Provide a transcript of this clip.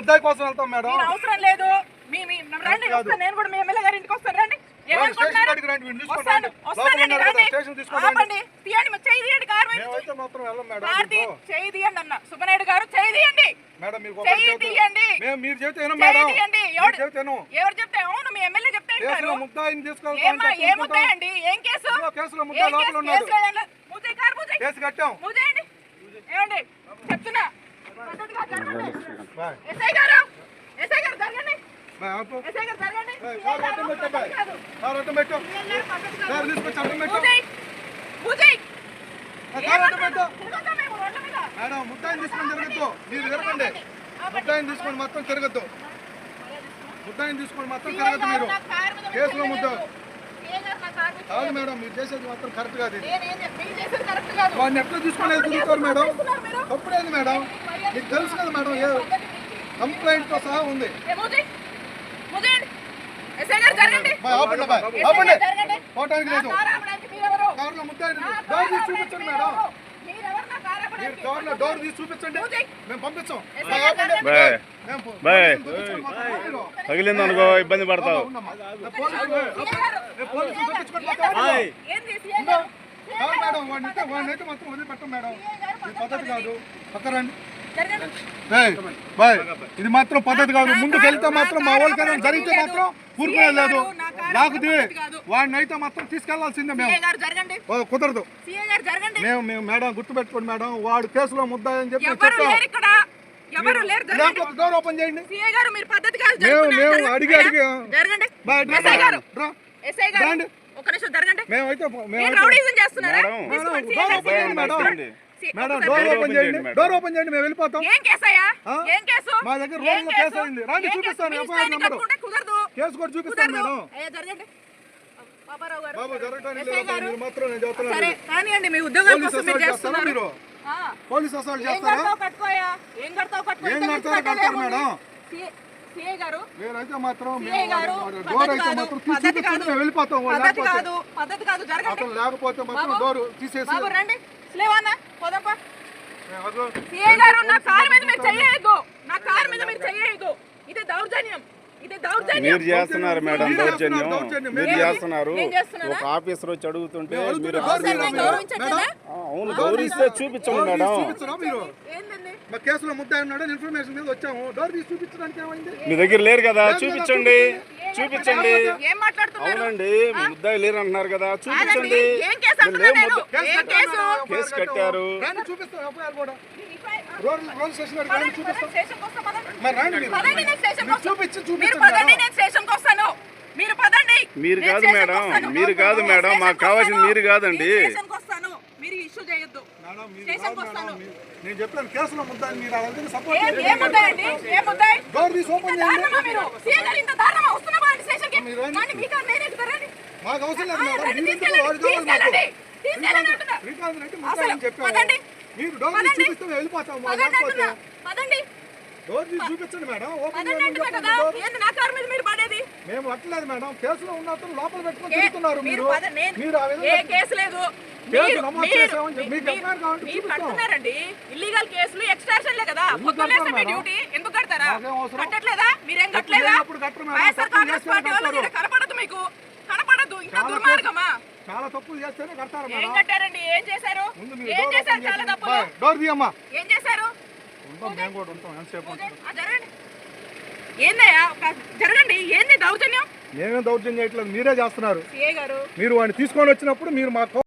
ముద్దాయి కోసం వెళ్తాం మేడం. అవసరం లేదు. నేను కూడా మీ ఎమ్మెల్యే గారి ఇంటికి వస్తాను. రండి. సుబ్బనాయుడు గారు చేయి తీయండి. మేడం మీరు ఎవరు చెప్తే? అవును మీ ఎమ్మెల్యే చెప్తే ఏం కేసు? కేసు? కట్టాం. చెప్తున్నా మేడం ముద్దాయిని తీసుకొని తిరగద్దు మీరు తిరగండి ముద్దాయిని తీసుకొని మొత్తం తిరగద్దు ముద్దాయిని తీసుకొని మొత్తం తిరగద్దు మీరు కేసులో మీరు ముద్ద. కాదు. మేడం మీరు చేసేది మాత్రం కరెక్ట్ కాదు. వాడిని ఎట్లా తీసుకునేది తిరుగుతారు మేడం? తప్పుడేది మేడం మీకు తెలుసు కదా మేడం ఏ కంప్లైంట్తో సహా ఉంది. పోవటానికి లేదు? కారులో డోర్ తీసి చూపించండి మేడం. మీరు? కార్లో డోర్ తీసి చూపించండి. మేము పంపించాం. తగిలింది అనుకో ఇబ్బంది పడతావు. మేడం వాడిని అయితే వాడిని అయితే మాత్రం వదిలిపెట్టం మేడం. ఇది పద్ధతి కాదు. పక్కరండి ఇది మాత్రం పద్ధతి కాదు. ముందుకు వెళ్తే మాత్రం మా వాళ్ళకి జరిగితే మాత్రం ఊరుకునే లేదు. లాగుది వాడిని అయితే మాత్రం తీసుకెళ్ళాల్సిందే మేము. కుదరదు. సీఐ గారు జరగండి. మేము మేము మేడం గుర్తుపెట్టుకోండి మేడం. వాడు కేసులో ముద్దాయని చెప్పి ఎవరు చెప్పాం లేరు ఇక్కడ. ఎవరు లేరు. జరగండి. లేకపోతే డోర్ ఓపెన్ చేయండి. సీఐ గారు మీరు పద్ధతి కాదు మేము. అడిగి అడిగి మేమైతే మేడం. మేడం, డోర్ ఓపెన్ చేయండి. డోర్. ఓపెన్ చేయండి మేము వెళ్ళిపోతాం. ఏం కేసయ్యా ఆ? ఏం కేసు? మా దగ్గర ఏం రోజులో కేసు అయింది. రండి, చూపిస్తాను, ఎఫ్ఐఆర్ నెంబరు. కేసు కూడా చూపిస్తాను మేడం అయ్యా జరగండి. బాబారావు గారు. బాబు మాత్రం నేను చెప్తున్నాను మీ ఉద్యోగాల పోలీస్ కోసం మీరు అసలు చేస్తారా చేస్తున్నారు. మీరు? ఆ. పోలీస్ అసలు ఏం చేస్తారా? కడతావు కట్టుకోయా ఏం కడతావు కట్టుకో? ఏం ఇంత కడతారో కట్టలే కడతారు ఉంది. మేడం. సి- సిఐ గారు. మీరైతే మాత్రం సిఐ గారు డోర్ పద్ధతి అయితే కాదు మాత్రం తీసి పద్ధతి చూపించండి కాదు మేము వెళ్ళిపోతాం పద్ధతి లేకపోతే. కాదు పద్ధతి కాదు జరగండి. అతను లేకపోతే మాత్రం. డోర్ తీసేసి రండి. వదలం. సిఐ గారు నా కార్ మీద మీరు నా కార్ మీద మీరు ఇది దౌర్జన్యం. ఇది దౌర్జన్యం. మీరు చేస్తున్నారు మేడం దౌర్జన్యం. మీరు? చేస్తున్నారు? ఒక ఆఫీసర్ వచ్చి అడుగుతుంటే మీరు అవును గౌరవిస్తే చూపించండి మేడం. చూపించరా మీరు? ఏందండి? మా కేసులో ముద్ద ఉన్నాడని ఇన్ఫర్మేషన్ మీద వచ్చాము. డోర్ తీసి చూపించడానికి ఏమైంది? మీ దగ్గర లేరు కదా చూపించండి. చూపించండి. ఏం మాట్లాడుతున్నారు? అవునండి మీ ముద్దాయి లేరు అంటున్నారు కదా చూపించండి. ఏం కేసు కట్టారు. మరి రండి మీరు. పదండి, నేను స్టేషన్కి మీరు వస్తా. చూపించి మీరు చూపించండి పదండి మేడం. నేను స్టేషన్కి వస్తాను. మీరు పదండి. మీరు నేను కాదు మేడం. మీరు కాదు మేడం. మాకు కావాల్సింది. మీరు కాదండి నేను స్టేషన్కి వస్తాను మీరు ఇష్యూ చేయొద్దు మేడం, మీరు స్టేషన్కి వస్తాను. నేను చెప్పాను కేసులో ముద్ద మీరు అలాంటి సపోర్ట్ ఏం ఏం ముద్దాయండి? ఏం ముద్దాయి? డోర్ తీసి ఓపెన్ చేయండి. మీరు? సీఏ గారు ఇంత దారుణమా? వస్తున్నా స్టేషన్కి. కానీ మీ నేనే మాకు అవసరం లేదు మేడం మీరు ఎందుకు తీసుకెళ్ళండి, వాడు కావాలి మాకు. శ్రీకాంత్ రెడ్డి ముద్దాయని పదండి. మీరు డోర్ తీసి. చూపిస్తే వెళ్ళిపోతాం పదండి లేకపోతే పదండి. డోర్ తీసి చూపించండి మేడం ఓపెన్ చేయండి కదా. ఏంది నా కారు మీద మీరు పడేది? మేము అట్లేదు మేడం కేసులో ఉన్నప్పుడు లోపల పెట్టుకొని ఏ- తిరుగుతున్నారు మీరు మీరు. ఆ ఏ విధంగా కేసు లేదు. కడుతున్నారండి. ఇల్లీగల్ కేసులు కదా. పొద్దున్నే? డ్యూటీ ఎందుకు కడతారా? కట్టట్లేదా? మీరేం కట్టలేదా. వైఎస్ఆర్ కాంగ్రెస్ పార్టీ వాళ్ళు కనపడదు మీకు. కనపడదు. ఇంకా చాలా దుర్మార్గమా? చాలా తప్పులు చేస్తేనే కడతారు ఏం మేడం. కట్టారండి? ఏం చేశారు? ఏం చేశారు? చాలా. తప్పులు. డోర్ తీయమ్మా. ఏం చేశారు? ఉంటాం మేము కూడా ఉంటాం. ఎంతసేపు జరగండి. ఏందయ్యా? జరగండి. ఏంది దౌర్జన్యం? మేమేం దౌర్జన్యం చేయట్లేదు. మీరే చేస్తున్నారు. మీరు వాడిని తీసుకొని వచ్చినప్పుడు మీరు మాకు